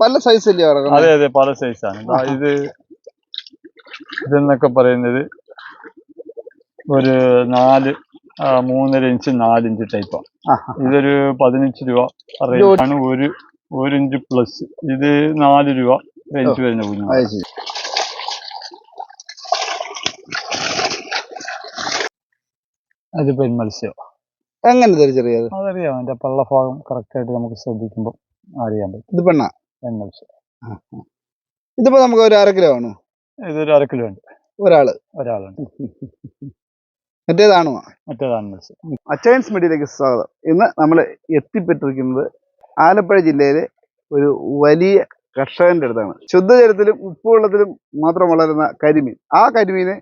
പല സൈസ് അല്ലേ അതെ അതെ പല സൈസാണ് ഇത് ഇതെന്നൊക്കെ പറയുന്നത് ഒരു നാല് മൂന്നര ഇഞ്ച് നാലിഞ്ച് ടൈപ്പാണ് ഇതൊരു പതിനഞ്ച് രൂപ റേഞ്ചാണ് ഒരു ഒരു ഇഞ്ച് പ്ലസ് ഇത് നാല് രൂപ റേഞ്ച് വരുന്ന കുഞ്ഞു അത് പെൺമത്സ്യം എങ്ങനെ തിരിച്ചറിയാതെ അതറിയാം. അതിന്റെ പള്ളഭാഗം കറക്റ്റ് ആയിട്ട് നമുക്ക് ശ്രദ്ധിക്കുമ്പോൾ അറിയാൻ പറ്റും. ഇത് പെണ്ണ? പെൺമത്സ്യം ഇതിപ്പോ നമുക്ക് ഒരു അര കിലോ ആണ്. ഇതൊരു അര കിലോ ഉണ്ട്. ഒരാൾ. ഒരാളുണ്ട്. മറ്റേതാണോ? മറ്റേതാണ് മത്സ്യം അച്ചയൻസ് മീഡിയയിലേക്ക് സ്വാഗതം. ഇന്ന് നമ്മൾ എത്തിപ്പെട്ടിരിക്കുന്നത് ആലപ്പുഴ ജില്ലയിലെ ഒരു വലിയ കർഷകന്റെ അടുത്താണ്. ശുദ്ധജലത്തിലും ഉപ്പുവെള്ളത്തിലും മാത്രം വളരുന്ന കരിമീൻ. ആ കരിമീനെ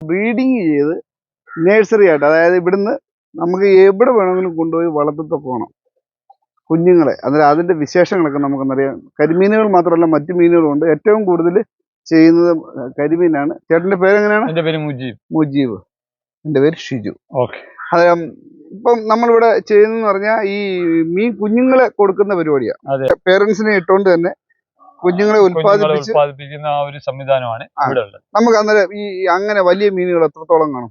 ബ്രീഡിങ് ചെയ്ത് നേഴ്സറി ആയിട്ട് അതായത് ഇവിടുന്ന് നമുക്ക് എവിടെ വേണമെങ്കിലും കൊണ്ടുപോയി വളർത്തത്തൊക്കെ വേണം കുഞ്ഞുങ്ങളെ അന്നേരം അതിന്റെ വിശേഷങ്ങളൊക്കെ നമുക്കൊന്നറിയാം. കരിമീനുകൾ മാത്രമല്ല മറ്റു മീനുകളും ഉണ്ട് ഏറ്റവും കൂടുതൽ ചെയ്യുന്നത് കരിമീനാണ്. ചേട്ടന്റെ പേരെങ്ങനെയാണ്? എന്റെ പേര് മുജീബ്. മുജീബ്. എന്റെ പേര് ഷിജു. ഓക്കെ. അതെ ഇപ്പം നമ്മളിവിടെ ചെയ്യുന്നതെന്ന് പറഞ്ഞാൽ ഈ മീൻ കുഞ്ഞുങ്ങളെ കൊടുക്കുന്ന പരിപാടിയാണ് അതെ. പേരൻസിനെ ഇട്ടുകൊണ്ട് തന്നെ കുഞ്ഞുങ്ങളെ ഉത്പാദിപ്പിച്ച് ഉത്പാദിപ്പിക്കുന്ന ആ ഒരു സംവിധാനമാണ് ഇവിടെ ഉള്ളത്. നമുക്ക് അന്നേരം ഈ അങ്ങനെ വലിയ മീനുകൾ എത്രത്തോളം കാണും?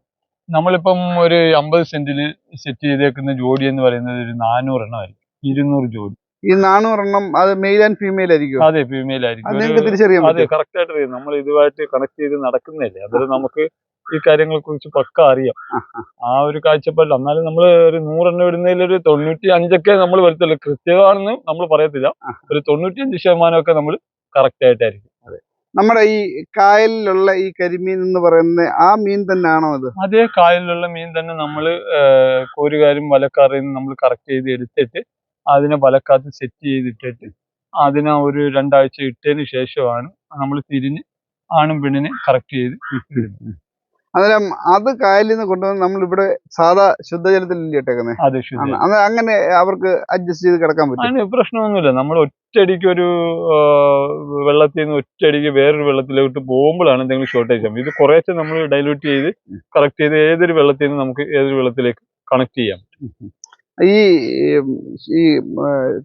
നമ്മളിപ്പം ഒരു അമ്പത് സെന്റിൽ സെറ്റ് ചെയ്തേക്കുന്ന ജോഡി എന്ന് പറയുന്നത് ഒരു നാനൂറ് എണ്ണമായിരിക്കും ഇരുന്നൂറ് ജോഡി ഈ നാനൂറെണ്ണം അത് മെയിൽ ആൻഡ് ഫീമെയിൽ ആയിരിക്കും അതെ ഫീമെയിൽ ആയിരിക്കും. അത് നിങ്ങൾക്ക് തിരിച്ചറിയാം അതെ കറക്റ്റ് ആയിട്ട് അറിയാം. നമ്മൾ ഇതുമായിട്ട് കണക്ട് ചെയ്ത് നടക്കുന്നതല്ലേ? അതിൽ നമുക്ക് ഈ കാര്യങ്ങളെ കുറിച്ച് പക്ക അറിയാം. ആ ഒരു കാഴ്ചപ്പാടില്ല എന്നാലും നമ്മൾ ഒരു നൂറെണ്ണം ഇടുന്നതിൽ ഒരു തൊണ്ണൂറ്റി അഞ്ചൊക്കെ നമ്മൾ വരുത്തുള്ളൂ. കൃത്യമാണെന്ന് നമ്മൾ പറയത്തില്ല. ഒരു തൊണ്ണൂറ്റി അഞ്ച് ശതമാനമൊക്കെ നമ്മൾ കറക്റ്റ് ആയിട്ടായിരിക്കും. നമ്മുടെ ഈ കായലിലുള്ള ഈ കരിമീൻ എന്ന് പറയുന്ന ആ മീൻ തന്നെയാണോ അത്? അതേ കായലിലുള്ള മീൻ തന്നെ നമ്മൾ കോരുകാരും വലക്കാരെയും നമ്മൾ കറക്റ്റ് ചെയ്ത് എടുത്തിട്ട് അതിനെ വലക്കകത്ത് സെറ്റ് ചെയ്തിട്ടിട്ട് അതിനെ ഒരു രണ്ടാഴ്ച ഇട്ടതിന് ശേഷമാണ് നമ്മൾ തിരിഞ്ഞ് ആണും പെണ്ണിനെ കറക്റ്റ് ചെയ്ത് വിട്ടിടുന്നത് അന്നേരം അത് കായലിൽ നിന്ന് കൊണ്ടുവന്ന് നമ്മൾ ഇവിടെ സാധാ ശുദ്ധജലത്തിലല്ലേ ഇട്ടേക്കുന്നത് അതെ ശുദ്ധ അങ്ങനെ അവർക്ക് അഡ്ജസ്റ്റ് ചെയ്ത് കിടക്കാൻ പറ്റും. അതിന് പ്രശ്നമൊന്നുമില്ല. നമ്മൾ ഒറ്റടിക്ക് ഒരു വെള്ളത്തിൽ നിന്ന് ഒറ്റയടിക്ക് വേറൊരു വെള്ളത്തിലോട്ട് പോകുമ്പോഴാണ് എന്തെങ്കിലും ഷോർട്ടേജ് ആകും ഇത് കുറേശ്ശെ നമ്മൾ ഡൈലൂട്ട് ചെയ്ത് കറക്റ്റ് ചെയ്ത് ഏതൊരു വെള്ളത്തിൽ നിന്ന് നമുക്ക് ഏതൊരു വെള്ളത്തിലേക്ക് കണക്ട് ചെയ്യാം ഈ ഈ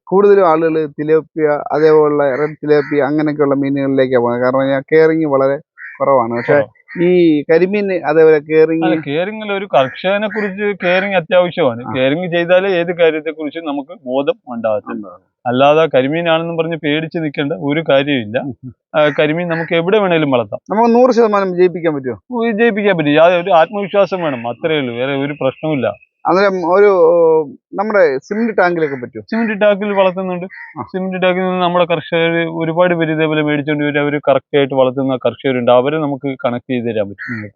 കൂടുതലും ആളുകൾ തിലോപ്പിയ അതേപോലുള്ള റെഡ് തിലോപ്പിയ അങ്ങനെയൊക്കെയുള്ള മീനുകളിലേക്കാണ് പോകുന്നത്. കാരണം കെയറിങ് വളരെ കുറവാണ്. പക്ഷെ ഈ കരിമീൻ അതേപോലെ കെയറിങ് കെയറിംഗിൽ ഒരു കർഷകനെ കുറിച്ച് കെയറിങ് അത്യാവശ്യമാണ്. കെയറിങ് ചെയ്താലേ ഏത് കാര്യത്തെ കുറിച്ച് നമുക്ക് ബോധം ഉണ്ടാകത്തുള്ളൂ. അല്ലാതെ കരിമീനാണെന്ന് പറഞ്ഞ് പേടിച്ച് നിൽക്കേണ്ട ഒരു കാര്യമില്ല. കരിമീൻ നമുക്ക് എവിടെ വേണേലും വളർത്താം. നമുക്ക് നൂറ് ശതമാനം വിജയിപ്പിക്കാൻ പറ്റുമോ? വിജയിപ്പിക്കാൻ പറ്റും. ഒരു ആത്മവിശ്വാസം വേണം. അത്രയേ ഉള്ളൂ. വേറെ ഒരു പ്രശ്നവുമില്ല. അന്നേരം ഒരു നമ്മുടെ സിമെന്റ് ടാങ്കിലൊക്കെ പറ്റും സിമെന്റ് ടാങ്കിൽ വളർത്തുന്നുണ്ട്. സിമെന്റ് ടാങ്കിൽ നിന്ന് നമ്മുടെ കർഷകർ ഒരുപാട് പേര് ഇതേപോലെ മേടിച്ചോണ്ട് വരും. അവർ കറക്റ്റ് ആയിട്ട് വളർത്തുന്ന കർഷകരുണ്ട്. അവരെ നമുക്ക് കണക്ട് ചെയ്ത് തരാൻ പറ്റും.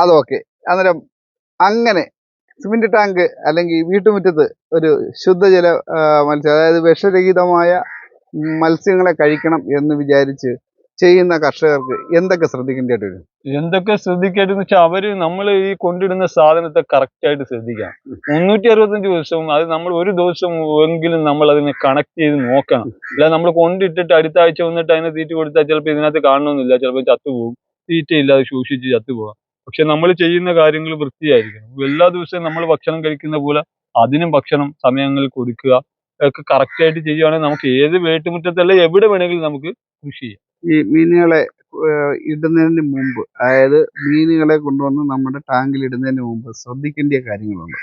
അതൊക്കെ അന്നേരം അങ്ങനെ സിമെന്റ് ടാങ്ക് അല്ലെങ്കിൽ വീട്ടുമുറ്റത്ത് ഒരു ശുദ്ധജല മത്സ്യം അതായത് വിഷരഹിതമായ മത്സ്യങ്ങളെ കഴിക്കണം എന്ന് വിചാരിച്ച് ചെയ്യുന്ന കർഷകർക്ക് എന്തൊക്കെ ശ്രദ്ധിക്കേണ്ടതായിട്ട് വരും? എന്തൊക്കെ ശ്രദ്ധിക്കേണ്ടതെന്ന് വെച്ചാൽ അവർ നമ്മൾ ഈ കൊണ്ടിടുന്ന സാധനത്തെ കറക്റ്റ് ആയിട്ട് ശ്രദ്ധിക്കണം. മുന്നൂറ്റി അറുപത്തഞ്ച് ദിവസവും അത് നമ്മൾ ഒരു ദിവസം എങ്കിലും നമ്മൾ അതിനെ കണക്ട് ചെയ്ത് നോക്കണം. അല്ല നമ്മൾ കൊണ്ടിട്ടിട്ട് അടുത്ത ആഴ്ച വന്നിട്ട് അതിനെ തീറ്റ കൊടുത്താൽ ചിലപ്പോൾ ഇതിനകത്ത് കാണണമെന്നില്ല ചിലപ്പോൾ ചത്തുപോകും. തീറ്റയില്ലാതെ സൂക്ഷിച്ച് ചത്തുപോകാം. പക്ഷെ നമ്മൾ ചെയ്യുന്ന കാര്യങ്ങൾ വൃത്തിയായിരിക്കണം. എല്ലാ ദിവസവും നമ്മൾ ഭക്ഷണം കഴിക്കുന്ന പോലെ അതിനും ഭക്ഷണം സമയങ്ങളിൽ കൊടുക്കുക. ഒക്കെ കറക്റ്റായിട്ട് ചെയ്യുകയാണെങ്കിൽ നമുക്ക് ഏത് വീട്ടുമുറ്റത്തല്ല എവിടെ വേണമെങ്കിലും നമുക്ക് കൃഷി ചെയ്യാം. ഈ മീനുകളെ ഇടുന്നതിന് മുമ്പ് അതായത് മീനുകളെ കൊണ്ടുവന്ന് നമ്മുടെ ടാങ്കിൽ ഇടുന്നതിന് മുമ്പ് ശ്രദ്ധിക്കേണ്ട കാര്യങ്ങളുണ്ട്?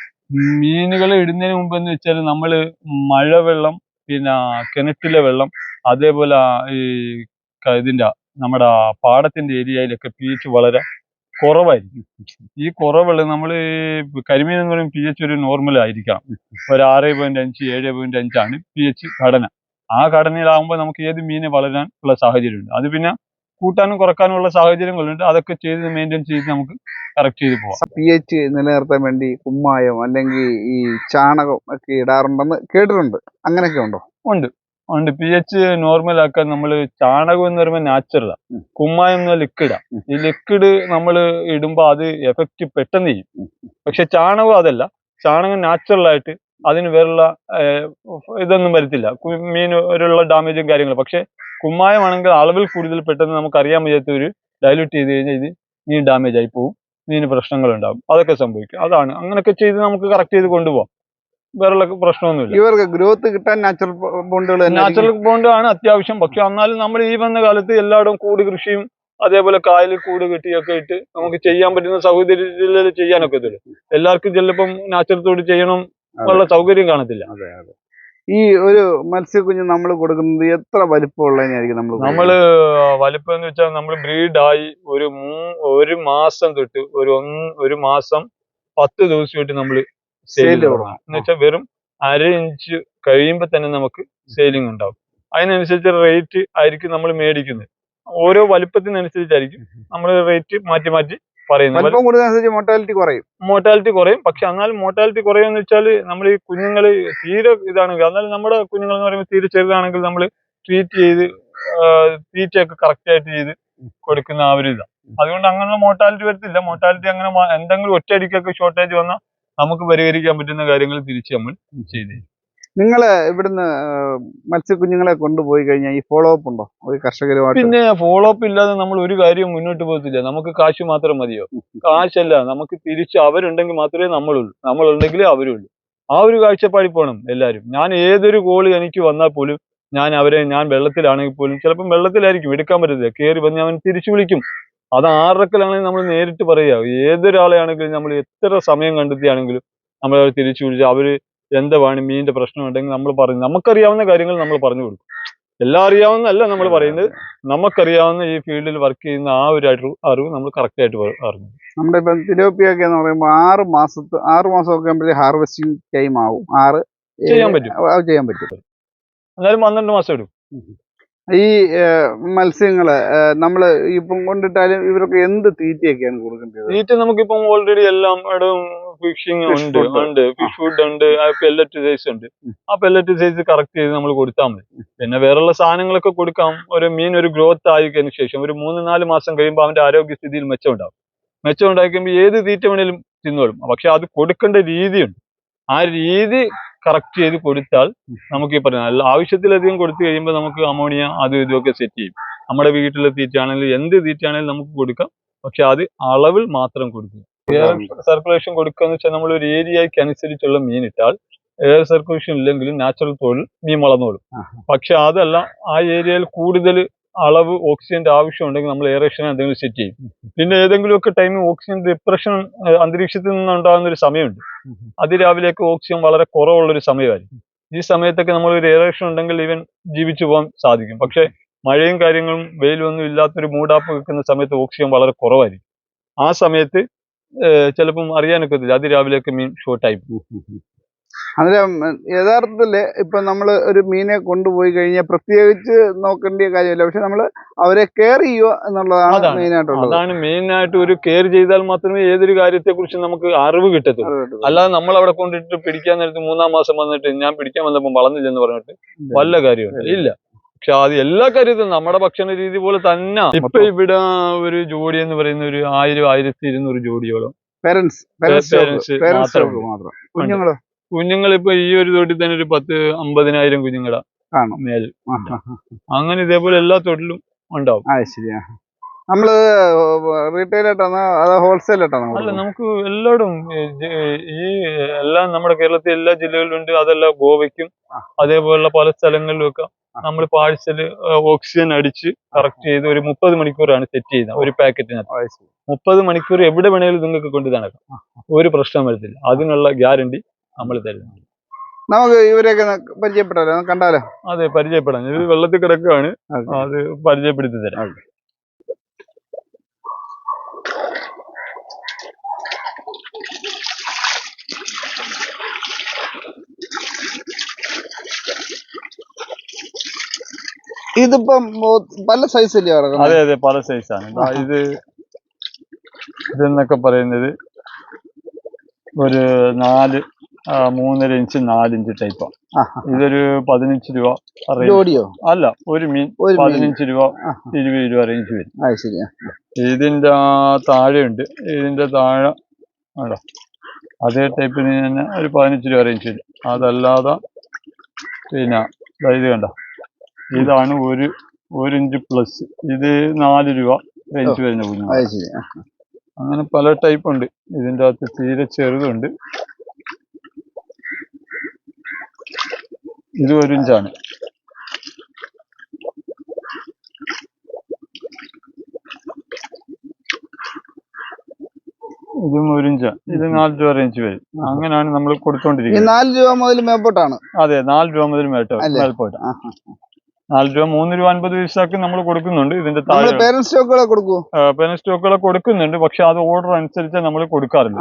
മീനുകളെ ഇടുന്നതിന് മുമ്പ് എന്ന് വെച്ചാൽ നമ്മൾ മഴവെള്ളം പിന്നെ കിണറ്റിലെ വെള്ളം അതേപോലെ ഈ ഇതിന്റെ നമ്മുടെ പാടത്തിന്റെ ഏരിയയിലൊക്കെ പി എച്ച് വളരെ കുറവായിരിക്കും. ഈ കുറവുള്ള നമ്മൾ കരിമീൻ എന്ന് പറയുമ്പോൾ പി എച്ച് ഒരു നോർമൽ ആയിരിക്കാം ഒരു ആറ് പോയിന്റ് അഞ്ച് ഏഴ് പോയിന്റ് അഞ്ചാണ് പി എച്ച് ഘടന. ആ ഘടനയിലാകുമ്പോൾ നമുക്ക് ഏത് മീന് വളരാൻ ഉള്ള സാഹചര്യമുണ്ട്. അത് പിന്നെ കൂട്ടാനും കുറക്കാനും ഉള്ള സാഹചര്യങ്ങളുണ്ട്. അതൊക്കെ ചെയ്ത് മെയിന്റെയിൻ ചെയ്ത് നമുക്ക് കറക്റ്റ് ചെയ്ത് പോവാം. പി എച്ച് നിലനിർത്താൻ വേണ്ടി കുമ്മായം അല്ലെങ്കിൽ ഈ ചാണകം ഒക്കെ ഇടാറുണ്ടെന്ന് കേട്ടിട്ടുണ്ട്. അങ്ങനെയൊക്കെ ഉണ്ടോ? ഉണ്ട്. ഉണ്ട്. പി എച്ച് നോർമൽ ആക്കാൻ നമ്മൾ ചാണകം എന്ന് പറയുമ്പോൾ നാച്ചുറലാണ് കുമ്മായം എന്ന ലിക്വിഡാ ആണ് ഈ ലിക്വിഡ് നമ്മൾ ഇടുമ്പോൾ അത് എഫക്റ്റ് പെട്ടെന്ന് ചെയ്യും. പക്ഷെ ചാണകം അതല്ല. ചാണകം നാച്ചുറൽ ആയിട്ട് അതിന് വേറുള്ള ഇതൊന്നും വരത്തില്ല. മീനുള്ള മീൻ ഒരുള്ള ഡാമേജും കാര്യങ്ങളും. പക്ഷെ കുമ്മായമാണെങ്കിൽ അളവിൽ കൂടുതൽ പെട്ടെന്ന് നമുക്ക് അറിയാൻ വയ്യാത്ത ഒരു ഡൈല്യൂട്ട് ചെയ്ത് കഴിഞ്ഞാൽ ഇത് മീൻ ഡാമേജ് ആയി പോകും മീന് പ്രശ്നങ്ങൾ ഉണ്ടാവും അതൊക്കെ സംഭവിക്കും. അതാണ്. അങ്ങനെയൊക്കെ ചെയ്ത് നമുക്ക് കറക്റ്റ് ചെയ്ത് കൊണ്ടുപോകാം വേറെ പ്രശ്നമൊന്നുമില്ല. ഇവർക്ക് ഗ്രോത്ത് കിട്ടാൻ നാച്ചുറൽ ബോണ്ടുകൾ നാച്ചുറൽ ബോണ്ട് ആണ് അത്യാവശ്യം. പക്ഷെ എന്നാലും നമ്മൾ ഈ വന്ന കാലത്ത് എല്ലായിടവും കൂട് കൃഷിയും അതേപോലെ കായലിൽ കൂട് കെട്ടിയൊക്കെ ഇട്ട് നമുക്ക് ചെയ്യാൻ പറ്റുന്ന സൗകര്യത്തിൽ ചെയ്യാനൊക്കെ ഇതില്ല എല്ലാവർക്കും ചിലപ്പം നാച്ചുറൽ തോട് ചെയ്യണം. എന്നുള്ള സൗകര്യം കാണത്തില്ല. അതെ അതെ. ഈ ഒരു മത്സ്യക്കുഞ്ഞ് നമ്മൾ കൊടുക്കുന്നത് എത്ര വലിപ്പമുള്ളതിനായിരിക്കും നമ്മൾ നമ്മൾ വലിപ്പം എന്ന് വെച്ചാൽ നമ്മൾ ബ്രീഡായി ഒരു ഒരു മാസം തൊട്ട് ഒരു ഒരു മാസം പത്ത് ദിവസമായിട്ട് നമ്മൾ Sale സെയിൽ തുടങ്ങും. എന്ന് വെച്ചാൽ വെറും അര ഇഞ്ച് കഴിയുമ്പോൾ തന്നെ നമുക്ക് സെയിലിംഗ് ഉണ്ടാവും അതിനനുസരിച്ച് റേറ്റ് ആയിരിക്കും നമ്മൾ മേടിക്കുന്നത്. ഓരോ വലിപ്പത്തിനനുസരിച്ചായിരിക്കും നമ്മൾ റേറ്റ് മാറ്റി മാറ്റി പറയുന്നത്. വലിപ്പം കൂടുന്നതനുസരിച്ച് മോർട്ടാലിറ്റി കുറയും. മോർട്ടാലിറ്റി കുറയും. പക്ഷെ എന്നാൽ മോർട്ടാലിറ്റി കുറയുമെന്ന് വെച്ചാൽ നമ്മൾ ഈ കുഞ്ഞുങ്ങൾ തീരെ ഇതാണെങ്കിൽ എന്നാലും നമ്മുടെ കുഞ്ഞുങ്ങൾ എന്ന് പറയുമ്പോൾ തീരെ ചെറുതാണെങ്കിൽ നമ്മൾ ട്രീറ്റ് ചെയ്ത് ട്രീറ്റ് തീറ്റയൊക്കെ കറക്റ്റ് ആയിട്ട് ചെയ്ത് കൊടുക്കുന്ന ആ ഒരു ഇതാണ്. അതുകൊണ്ട് അങ്ങനെ മോർട്ടാലിറ്റി വരത്തില്ല. മോർട്ടാലിറ്റി അങ്ങനെ എന്തെങ്കിലും ഒറ്റയടിക്കൊക്കെ ഷോർട്ടേജ് വന്നാൽ നമുക്ക് പരിഹരിക്കാൻ പറ്റുന്ന കാര്യങ്ങൾ തിരിച്ച് നമ്മൾ ചെയ്തു തരും. നിങ്ങൾ ഇവിടുന്ന് മത്സ്യക്കുഞ്ഞുങ്ങളെ കൊണ്ടുപോയി കഴിഞ്ഞാൽ ഈ ഫോളോ അപ്പ് ഉണ്ടോ? ഒരു കർഷകരുമായിട്ട്? പിന്നെ ഫോളോ അപ്പ് ഇല്ലാതെ നമ്മൾ ഒരു കാര്യം മുന്നോട്ട് പോകത്തില്ല. നമുക്ക് കാശ് മാത്രം മതിയോ? കാശല്ല. നമുക്ക് തിരിച്ച് അവരുണ്ടെങ്കിൽ മാത്രമേ നമ്മളുള്ളൂ. നമ്മളുണ്ടെങ്കിലേ അവരുള്ളൂ. ആ ഒരു കാഴ്ചപ്പാടി പോകണം എല്ലാവരും. ഞാൻ ഏതൊരു കോൾ എനിക്ക് വന്നാൽ പോലും ഞാൻ അവരെ ഞാൻ വെള്ളത്തിലാണെങ്കിൽ പോലും ചിലപ്പം വെള്ളത്തിലായിരിക്കും. എടുക്കാൻ പറ്റത്തില്ല. കയറി വന്ന് അവൻ തിരിച്ചു വിളിക്കും. അത് ആറക്കലാണെങ്കിൽ നമ്മൾ നേരിട്ട് പറയുക. ഏതൊരാളെയാണെങ്കിലും നമ്മൾ എത്ര സമയം കണ്ടെത്തിയാണെങ്കിലും അവർ തിരിച്ചു വിളിച്ച് അവർ എന്താണ് മീനിന്റെ പ്രശ്നം ഉണ്ടെങ്കിൽ നമ്മൾ പറഞ്ഞു നമുക്കറിയാവുന്ന കാര്യങ്ങൾ നമ്മൾ പറഞ്ഞു കൊടുക്കും. എല്ലാം അറിയാവുന്നതല്ല നമ്മൾ പറയുന്നത്. നമുക്കറിയാവുന്ന ഈ ഫീൽഡിൽ വർക്ക് ചെയ്യുന്ന ആ ഒരു അറിവ് നമ്മൾ കറക്റ്റ് ആയിട്ട് പറഞ്ഞു അറിഞ്ഞു. നമ്മുടെ ഇപ്പം തിലോപ്പിയ ഒക്കെ എന്ന് പറയുമ്പോൾ ആറ് മാസത്ത് ആറ് മാസമൊക്കെ ആകുമ്പോഴേ ഹാർവെസ്റ്റിംഗ് ടൈം ആവും. ആറ് ചെയ്യാൻ പറ്റും. ചെയ്യാൻ പറ്റും. എന്നാലും പന്ത്രണ്ട് മാസം എടുക്കും. ഈ മത്സ്യങ്ങൾ നമ്മൾ ഇപ്പം കൊണ്ടിട്ടാലും ഇവർക്ക് എന്ത് തീറ്റയൊക്കെയാണ് കൊടുക്കേണ്ടത്? തീറ്റ നമുക്കിപ്പം ഓൾറെഡി എല്ലാം ഇടവും ഫിഷിംഗ് ഉണ്ട് ഉണ്ട്. ഫിഷ് ഫുഡ് ഉണ്ട് പെല്ലറ്റ് സൈസ് ഉണ്ട്. ആ പെല്ലറ്റ് സൈസ് കറക്റ്റ് ചെയ്ത് നമ്മൾ കൊടുത്താൽ മതി. പിന്നെ വേറെയുള്ള സാധനങ്ങളൊക്കെ കൊടുക്കാം. ഒരു മീൻ ഒരു ഗ്രോത്ത് ആയതിനു ശേഷം ഒരു മൂന്ന് നാല് മാസം കഴിയുമ്പോൾ അവന്റെ ആരോഗ്യസ്ഥിതിയിൽ മെച്ചം ഉണ്ടാവും. മെച്ചം ഉണ്ടാക്കുമ്പോൾ ഏത് തീറ്റ വേണേലും തിന്നോളും പക്ഷെ അത് കൊടുക്കേണ്ട രീതിയുണ്ട്. ആ രീതി കറക്റ്റ് ചെയ്ത് കൊടുത്താൽ നമുക്ക് ഈ പറഞ്ഞ അല്ല ആവശ്യത്തിലധികം കൊടുത്തു കഴിയുമ്പോൾ നമുക്ക് അമോണിയ അതും ഇതുമൊക്കെ സെറ്റ് ചെയ്യും. നമ്മുടെ വീട്ടിലെ തീറ്റയാണെങ്കിലും എന്ത് തീറ്റയാണെങ്കിലും നമുക്ക് കൊടുക്കാം. പക്ഷെ അത് അളവിൽ മാത്രം കൊടുക്കുക. സർക്കുലേഷൻ കൊടുക്കുക എന്ന് വെച്ചാൽ നമ്മൾ ഒരു ഏരിയയ്ക്ക് അനുസരിച്ചുള്ള മീൻ ഇട്ടാൽ എയർ സർക്കുലേഷൻ ഇല്ലെങ്കിലും നാച്ചുറൽ തോളിൽ മീൻ വളർന്നോളും. പക്ഷെ അതല്ല ആ ഏരിയയിൽ കൂടുതൽ അളവ് ഓക്സിജന്റെ ആവശ്യം ഉണ്ടെങ്കിൽ നമ്മൾ എയറേഷൻ എന്തെങ്കിലും സെറ്റ് ചെയ്യും. പിന്നെ ഏതെങ്കിലുമൊക്കെ ടൈമിൽ ഓക്സിജൻ ഡിപ്രഷൻ അന്തരീക്ഷത്തിൽ നിന്നുണ്ടാകുന്ന ഒരു സമയമുണ്ട്. അതിരാവിലേക്ക് ഓക്സിജൻ വളരെ കുറവുള്ള ഒരു സമയമായിരിക്കും. ഈ സമയത്തൊക്കെ നമ്മൾ ഒരു എയറേഷൻ ഉണ്ടെങ്കിൽ ഇവൻ ജീവിച്ചു പോകാൻ സാധിക്കും. പക്ഷെ മഴയും കാര്യങ്ങളും വെയിലൊന്നും ഇല്ലാത്തൊരു മൂടാപ്പ് വെക്കുന്ന സമയത്ത് ഓക്സിജൻ വളരെ കുറവായിരിക്കും. ആ സമയത്ത് ചിലപ്പം അറിയാനൊക്കെ രാവിലെ അതിരാവിലെയൊക്കെ മീൻ ഷോർട്ടായി അന്നേരം യഥാർത്ഥത്തിൽ ഇപ്പൊ നമ്മൾ ഒരു മീനെ കൊണ്ടുപോയി കഴിഞ്ഞാൽ പ്രത്യേകിച്ച് നോക്കേണ്ട കാര്യമില്ല. പക്ഷെ നമ്മൾ അവരെ കെയർ ചെയ്യുക എന്നുള്ളതാണ് അതാണ്. മെയിനായിട്ട് ഒരു കെയർ ചെയ്താൽ മാത്രമേ ഏതൊരു കാര്യത്തെ കുറിച്ച് നമുക്ക് അറിവ് കിട്ടത്തുള്ളൂ. അല്ലാതെ നമ്മൾ അവിടെ കൊണ്ടിട്ട് പിടിക്കാൻ നേരത്ത് മൂന്നാം മാസം വന്നിട്ട് ഞാൻ പിടിക്കാൻ വന്നപ്പോൾ വളർന്നില്ലെന്ന് പറഞ്ഞിട്ട് വല്ല കാര്യമില്ല ഇല്ല. പക്ഷെ അത് എല്ലാ കാര്യത്തിലും നമ്മുടെ ഭക്ഷണ രീതി പോലെ തന്നെ. ഇപ്പൊ ഇവിടെ ഒരു ജോഡി എന്ന് പറയുന്ന ഒരു ആയിരം ആയിരത്തി ഇരുന്നൂറ് ജോഡിയോളം. കുഞ്ഞുങ്ങൾ ഇപ്പൊ ഈ ഒരു തൊട്ടിൽ തന്നെ ഒരു പത്ത് അമ്പതിനായിരം കുഞ്ഞുങ്ങളാ. കാണും മേൽ. അങ്ങനെ ഇതേപോലെ എല്ലാ തൊട്ടിലും ഉണ്ടാവും. ശരിയാ. നമ്മൾ റീറ്റെയിൽ ആയിട്ടാണോ അതോ ഹോൾസെയിൽ ആയിട്ടാണോ അല്ല നമുക്ക് എല്ലായിടും ഈ എല്ലാം നമ്മുടെ കേരളത്തിൽ എല്ലാ ജില്ലകളിലും ഉണ്ട്. അതെല്ലാം ഗോവയ്ക്കും അതേപോലെ അതേപോലുള്ള പല സ്ഥലങ്ങളിലും ഒക്കെ നമ്മൾ പാഴ്സൽ ഓക്സിജൻ അടിച്ച് കറക്റ്റ് ചെയ്ത് ഒരു മുപ്പത് മണിക്കൂറാണ് സെറ്റ് ചെയ്യുന്നത് ഒരു പാക്കറ്റിനകത്ത്. മുപ്പത് മണിക്കൂർ എവിടെ വേണേലും നിങ്ങൾക്ക് കൊണ്ട് നടക്കാം. ഒരു പ്രശ്നം വരത്തില്ല. അതിനുള്ള ഗ്യാരണ്ടി നമ്മൾ തരുന്നു നമുക്ക് ഇവരെയൊക്കെ പരിചയപ്പെട്ടാലോ? കണ്ടാലോ? അതെ പരിചയപ്പെടാം. ഇത് വെള്ളത്തിൽ കിടക്കുകയാണ് അത്. പരിചയപ്പെടുത്തി തരാം. ഇതിപ്പം പല സൈസ് അതെ അതെ പല സൈസാണ് ആണ്. ഇത് ഇതെന്നൊക്കെ പറയുന്നത് ഒരു നാല് മൂന്നര ഇഞ്ച് നാലിഞ്ച് ടൈപ്പാണ്. ഇതൊരു പതിനഞ്ച് രൂപ. ജോഡിയോ? അല്ല ഒരു മീൻ. പതിനഞ്ച് രൂപ. ഇരുപത് രൂപ റേഞ്ച് വരും. ഇതിന്റെ താഴെയുണ്ട്. ഇതിന്റെ താഴെ ആണോ? അതേ ടൈപ്പിന് തന്നെ ഒരു പതിനഞ്ച് രൂപ റേഞ്ച് വരും. അതല്ലാതെ പിന്നെ ഇത് കണ്ട? ഇതാണ് ഒരു ഒരു ഇഞ്ച് പ്ലസ് ഇത് നാല് രൂപ റേഞ്ച് വരുന്ന കുഞ്ഞു അത് ശരി. അങ്ങനെ പല ടൈപ്പ് ഉണ്ട്. ഇതിന്റെ അകത്ത് തീരെ ചെറുതുണ്ട്. ഇത് ഒരു ഇഞ്ചാണ്. ഇതും ഒരു ഇഞ്ച. ഇത് നാല് രൂപ റേഞ്ച് വരും. അങ്ങനെയാണ് നമ്മൾ കൊടുത്തോണ്ടിരിക്കുന്നത്. നാല് രൂപ മുതൽ മേപ്പോട്ടാണ് അതെ നാല് രൂപ മുതൽ മേട്ടോ? മേൽപോട്ട്. നാല് രൂപ മൂന്ന് രൂപ അൻപത് പൈസക്ക് നമ്മൾ കൊടുക്കുന്നുണ്ട്. ഇതിന്റെ താഴെ പേരന്റ് സ്റ്റോക്കുകളെ കൊടുക്കുന്നുണ്ട്. പക്ഷെ അത് ഓർഡർ അനുസരിച്ച് നമ്മൾ കൊടുക്കാറില്ല.